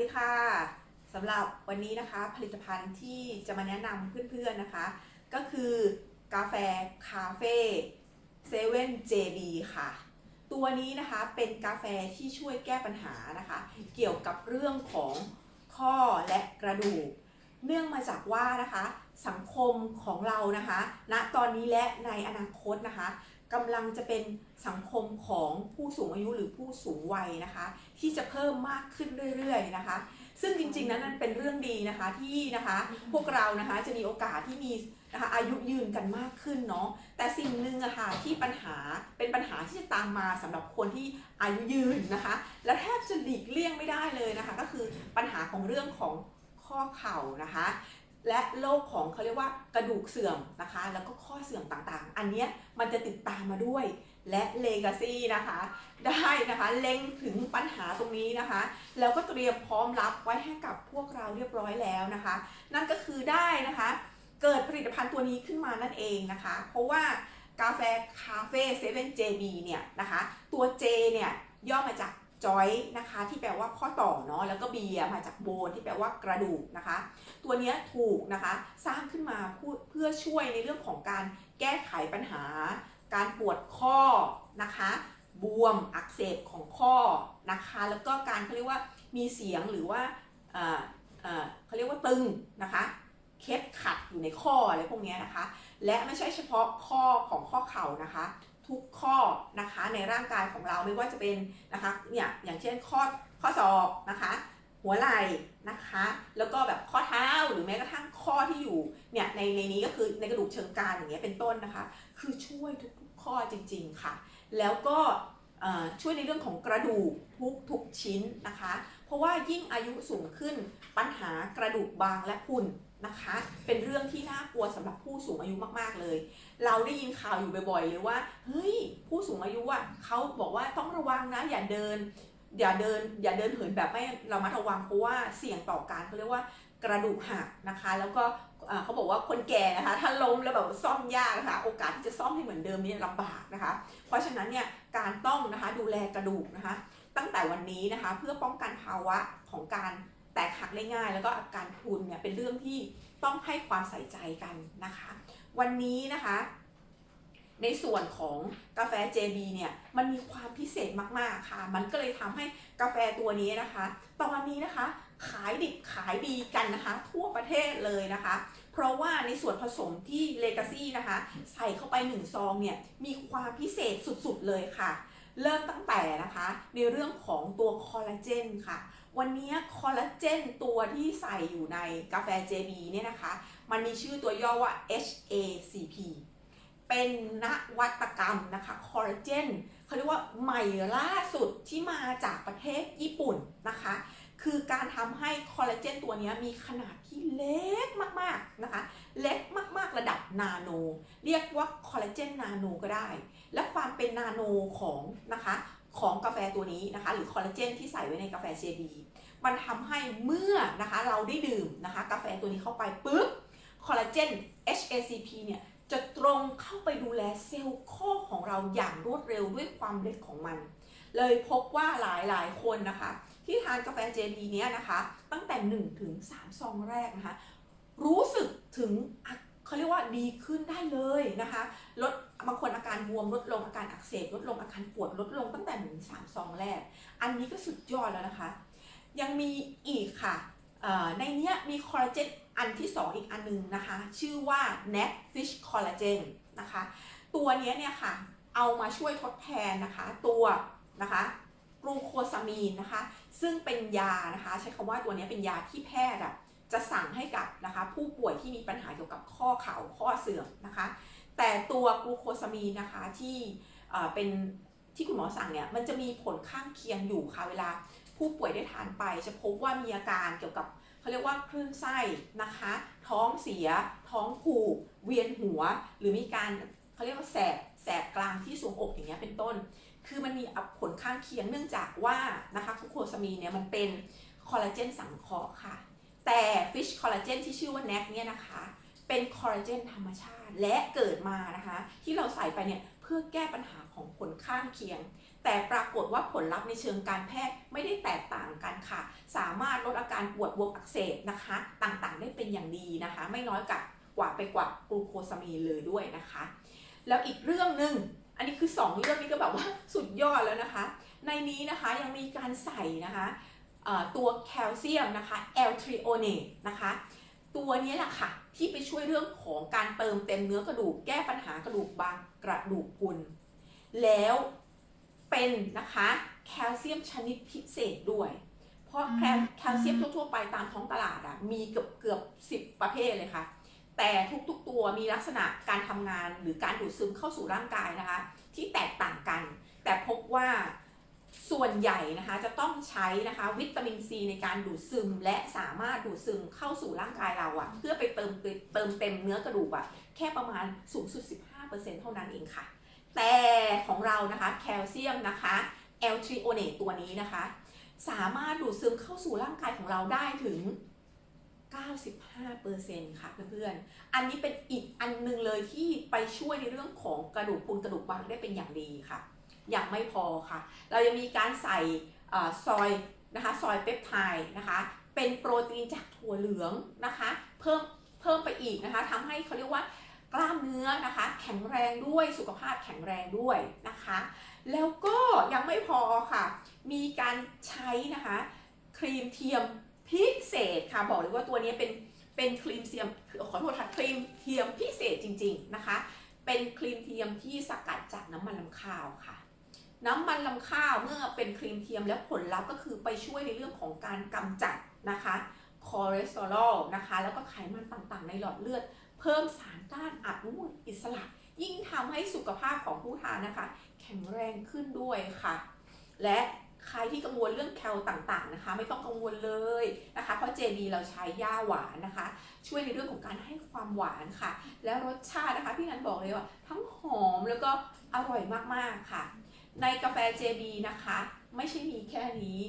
ดีค่ะสำหรับวันนี้นะคะผลิตภัณฑ์ที่จะมาแนะนำเพื่อนๆนะคะ ก็คือกาแฟคาเฟ่เซเว่นเจบีค่ะ ตัวนี้นะคะเป็นกาแฟที่ช่วยแก้ปัญหานะคะ เกี่ยวกับเรื่องของข้อและกระดูก เนื่องมาจากว่านะคะ สังคมของเรานะคะณตอนนี้และในอนาคตนะคะ กำลังจะเป็นสังคมของผู้สูงอายุหรือผู้สูงวัยนะคะ ที่จะเพิ่มมากขึ้นเรื่อยๆนะคะ ซึ่งจริงๆนั้นมันเป็นเรื่องดีนะคะที่นะคะพวกเรานะคะจะมีโอกาสที่มีนะคะอายุยืนกันมากขึ้นเนาะแต่สิ่งหนึ่งอะค่ะที่ปัญหาเป็นปัญหาที่จะตามมาสำหรับคนที่อายุยืนนะคะ และแทบจะหลีกเลี่ยงไม่ได้เลยนะคะ ก็คือปัญหาของเรื่องของข้อเข่านะคะ และโรคของเขาเรียกว่ากระดูกเสื่อมนะคะ แล้วก็ข้อเสื่อมต่างๆ อันนี้มันจะติดตามมาด้วย และเลกาซี่นะคะได้นะคะเล็งถึงปัญหาตรงนี้นะคะ แล้วก็เตรียมพร้อมรับไว้ให้กับพวกเราเรียบร้อยแล้วนะคะ นั่นก็คือได้นะคะ เกิดผลิตภัณฑ์ตัวนี้ขึ้นมานั่นเองนะคะ เพราะว่ากาแฟคาเฟ่เซเว่นเจบีเนี่ยนะคะ ตัว J เนี่ยย่อมาจาก จอยนะคะ ที่แปลว่าข้อต่อเนาะแล้วก็ B อะมาจากโบนที่แปลว่ากระดูกนะคะ ตัวเนี้ยถูกนะคะสร้างขึ้นมาเพื่อเพื่อช่วยในเรื่องของการแก้ไขปัญหา การปวดข้อนะคะบวมอักเสบของข้อนะคะ แล้วก็การเขาเรียกว่ามีเสียงหรือว่าเอ่อเอ่อเขาเรียกว่าตึงนะคะเคล็ดขัดอยู่ในข้ออะไรพวกเนี้ยนะคะ และไม่ใช่เฉพาะข้อของข้อเข่านะคะ ทุกข้อนะคะในร่างกายของเราไม่ว่าจะเป็นนะคะเนี่ยอย่างเช่นข้อข้อศอกนะคะหัวไหล่นะคะ แล้วก็แบบข้อเท้าหรือแม้กระทั่งข้อที่อยู่เนี่ยในในนี้ก็คือในกระดูกเชิงกรานอย่างเงี้ยเป็นต้นนะคะ คือช่วยทุกๆข้อจริง ๆค่ะ แล้วก็ช่วยในเรื่องของกระดูกทุกทุกชิ้นนะคะ เพราะว่ายิ่งอายุสูงขึ้นปัญหากระดูกบางและพุ่น นะคะ เป็นเรื่องที่น่ากลัวสำหรับผู้สูงอายุมากๆเลย เราได้ยินข่าวอยู่บ่อยๆเลยว่า เฮ้ย ผู้สูงอายุอะเขาบอกว่าต้องระวังนะ อย่าเดิน อย่าเดิน อย่าเดินเหินแบบไม่เรามาระวังเพราะว่าเสี่ยงต่อการเขาเรียกว่ากระดูกหักนะคะ แล้วก็เขาบอกว่าคนแก่นะคะถ้าล้มแล้วแบบซ่อมยากนะคะโอกาสที่จะซ่อมให้เหมือนเดิมนี่ลำบากนะคะ เพราะฉะนั้นเนี่ยการต้องนะคะดูแลกระดูกนะคะ ตั้งแต่วันนี้นะคะเพื่อป้องกันภาวะของการ แตกหักได้ง่าย แล้วก็อาการพรุนเนี่ยเป็นเรื่องที่ต้องให้ความใส่ใจกันนะคะ วันนี้นะคะ ในส่วนของกาแฟ JB เนี่ยมันมีความพิเศษมากๆค่ะ มันก็เลยทำให้กาแฟตัวนี้นะคะ ตอนนี้นะคะขายดิบขายดีกันนะคะ ทั่วประเทศเลยนะคะ เพราะว่าในส่วนผสมที่ Legacy นะคะ ใส่เข้าไป1ซองเนี่ยมีความพิเศษสุดๆเลยค่ะ เริ่มตั้งแต่นะคะ ในเรื่องของตัวคอลลาเจนค่ะ วันนี้คอลลาเจนตัวที่ใส่อยู่ในกาแฟ JB เนี่ยนะคะ มันมีชื่อตัวย่อว่า HACP เป็นนวัตกรรมนะคะคอลลาเจนเขาเรียกว่าใหม่ล่าสุดที่มาจากประเทศญี่ปุ่นนะคะ คือการทำให้คอลลาเจนตัวนี้มีขนาดที่เล็กมากๆนะคะ เล็กมากๆระดับนาโน เรียกว่าคอลลาเจนนาโนก็ได้ และความเป็นนาโนของนะคะ ของกาแฟตัวนี้นะคะ หรือคอลลาเจนที่ใส่ไว้ในกาแฟเจบีมันทำให้เมื่อนะคะเราได้ดื่มนะคะ กาแฟตัวนี้เข้าไปปุ๊บคอลลาเจน HACP เนี่ยจะตรงเข้าไปดูแลเซลล์ข้อของเราอย่างรวดเร็วด้วยความเล็กของมัน เลยพบว่าหลายๆคนนะคะ ที่ทานกาแฟ JB เนี้ยนะคะ ตั้งแต่ 1 ถึง 3 ซองแรกนะคะ รู้สึกถึงเขาเรียกว่าดีขึ้นได้เลยนะคะ ลด บางคนอาการบวมลดลงอาการอักเสบลดลงอาการปวดลดลงตั้งแต่1ถึง3ซองแรก อันนี้ก็สุดยอดแล้วนะคะ ยังมีอีกค่ะในเนี้ยมีคอลลาเจนอันที่ 2 อีกอันนึงนะคะ ชื่อว่า Net Fish Collagen นะคะ ตัวเนี้ยเนี่ยค่ะ เอามาช่วยทดแทนนะคะตัวนะคะกลูโคซามีนนะคะ ซึ่งเป็นยานะคะ ใช้คำว่าตัวเนี้ยเป็นยาที่แพทย์จะสั่งให้กับนะคะผู้ป่วยที่มีปัญหาเกี่ยวกับข้อเข่าข้อเสื่อมนะคะ แต่ตัวกลูโคซามีนนะคะที่เป็นที่คุณหมอสั่งเนี่ยมันจะมีผลข้างเคียงอยู่ค่ะเวลาผู้ป่วยได้ทานไป จะพบว่ามีอาการเกี่ยวกับเขาเรียกว่าคลื่นไส้นะคะ ท้องเสีย ท้องผูก เวียนหัว หรือมีการเขาเรียกว่าแสบแสบกลางที่ทรวงอกอย่างเงี้ยเป็นต้น คือมันมีผลข้างเคียงเนื่องจากว่านะคะกลูโคซามีนเนี่ยมันเป็นคอลลาเจนสังเคราะห์ค่ะ แต่ฟิชคอลลาเจนที่ชื่อว่าแนกเนี่ยนะคะ เป็นคอลลาเจนธรรมชาติ และเกิดมานะคะ ที่เราใส่ไปเนี่ยเพื่อแก้ปัญหาของผลข้างเคียง แต่ปรากฏว่าผลลัพธ์ในเชิงการแพทย์ไม่ได้แตกต่างกันค่ะ สามารถลดอาการปวดบวมอักเสบนะคะ ต่างๆ ได้เป็นอย่างดีนะคะ ไม่น้อยกับกว่าไปกว่ากลูโคซามีนเลยด้วยนะคะ แล้วอีกเรื่องหนึ่งอันนี้คือ 2 เรื่องนี้ก็แบบว่าสุดยอดแล้วนะคะ ในนี้นะคะยังมีการใส่นะคะตัวแคลเซียมนะคะ l t r i o n a t e นะคะ ตัวนี้แหละค่ะ ที่ไปช่วยเรื่องของการเติมเต็มเนื้อกระดูก แก้ปัญหากระดูกบางกระดูกพรุนแล้วเป็นนะคะแคลเซียมชนิดพิเศษด้วย เพราะแคลแคลเซียมทั่วๆไปตามท้องตลาดอะมีเกือบเกือบสิบประเภทเลยค่ะ แต่ทุกๆตัวมีลักษณะการทำงานหรือการดูดซึมเข้าสู่ร่างกายนะคะ ที่แตกต่างกัน แต่พบว่า ส่วนใหญ่นะคะจะต้องใช้นะคะวิตามินซีในการดูดซึมและสามารถดูดซึมเข้าสู่ร่างกายเราอะเพื่อไปเติมเติมเต็มเนื้อกระดูกอะแค่ประมาณสูงสุด 15%เท่านั้นเองค่ะ แต่ของเรานะคะแคลเซียมนะคะ l t r i o n a t e ตัวนี้นะคะ สามารถดูดซึมเข้าสู่ร่างกายของเราได้ถึง 95%ค่ะเพื่อนๆ อันนี้เป็นอีกอันหนึงเลยที่ไปช่วยในเรื่องของกระดูกพรุนกระดูกบางได้เป็นอย่างดีค่ะ ยังไม่พอค่ะ เรายังมีการใส่ซอยนะคะซอยเปปไทด์นะคะ เป็นโปรตีนจากถั่วเหลืองนะคะ เพิ่มเพิ่มไปอีกนะคะทำให้เขาเรียกว่ากล้ามเนื้อนะคะ แข็งแรงด้วยสุขภาพแข็งแรงด้วยนะคะ แล้วก็ยังไม่พอค่ะ มีการใช้นะคะครีมเทียมพิเศษค่ะ บอกเลยว่าตัวนี้เป็นเป็นครีมเทียมขอโทษค่ะครีมเทียมพิเศษจริง ๆนะคะ เป็นครีมเทียมที่สกัดจากน้ำมันลำข้าวค่ะ น้ำมันลำข้าวเมื่อเป็นครีมเทียมแล้วผลลัพธ์ก็คือไปช่วยในเรื่องของการกำจัดนะคะคอเลสเตอรอลนะคะแล้วก็ไขมันต่างๆ ในหลอดเลือด เพิ่มสารต้านอนุมูลอิสระ ยิ่งทำให้สุขภาพของผู้ทานนะคะ แข็งแรงขึ้นด้วยค่ะ และใครที่กังวลเรื่องแคลต่างๆนะคะ ไม่ต้องกังวลเลยนะคะ เพราะ JB เราใช้ย่าหวานนะคะ ช่วยในเรื่องของการให้ความหวานค่ะ และรสชาตินะคะพี่นันบอกเลยว่า ทั้งหอมแล้วก็อร่อยมากๆค่ะ ในกาแฟ JB นะคะ ไม่ใช่มีแค่นี้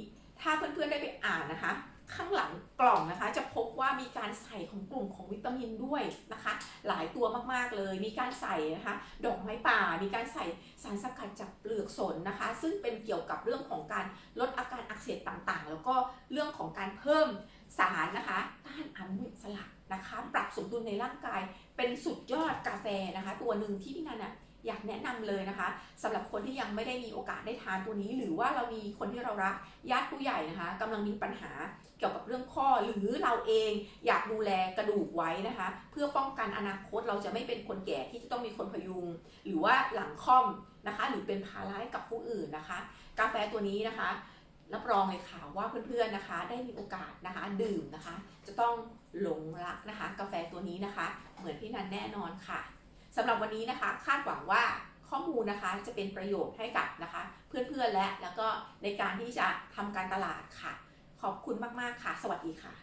ถ้าเพื่อนๆได้ไปอ่านนะคะ ข้างหลังกล่องนะคะ จะพบว่ามีการใส่ของกลุ่มของวิตามินด้วยนะคะ หลายตัวมากๆเลย มีการใส่นะคะ ดอกไม้ป่า มีการใส่สารสกัดจากเปลือกสนนะคะ ซึ่งเป็นเกี่ยวกับเรื่องของการลดอาการอักเสบต่างๆ แล้วก็เรื่องของการเพิ่มสารนะคะต้านอนุมูลอิสระนะคะ ปรับสมดุลในร่างกายเป็นสุดยอดกาแฟนะคะ ตัวหนึ่งที่พี่นันอะ อยากแนะนำเลยนะคะสำหรับคนที่ยังไม่ได้มีโอกาสได้ทานตัวนี้ หรือว่าเรามีคนที่เรารักญาติผู้ใหญ่นะคะกำลังมีปัญหาเกี่ยวกับเรื่องข้อหรือเราเองอยากดูแลกระดูกไว้นะคะ เพื่อป้องกันอนาคตเราจะไม่เป็นคนแก่ที่จะต้องมีคนพยุง หรือว่าหลังค่อมนะคะ หรือเป็นภาระให้กับผู้อื่นนะคะ กาแฟตัวนี้นะคะรับรองเลยค่ะว่าเพื่อนๆนะคะ ได้มีโอกาสนะคะ ดื่มนะคะ จะต้องหลงรักนะคะ กาแฟตัวนี้นะคะ เหมือนพี่นันแน่นอนค่ะ สำหรับวันนี้นะคะ คาดหวังว่าข้อมูลนะคะจะเป็นประโยชน์ให้กับนะคะ เพื่อนๆและแล้วก็ในการที่จะทำการตลาดค่ะ ขอบคุณมากๆค่ะ สวัสดีค่ะ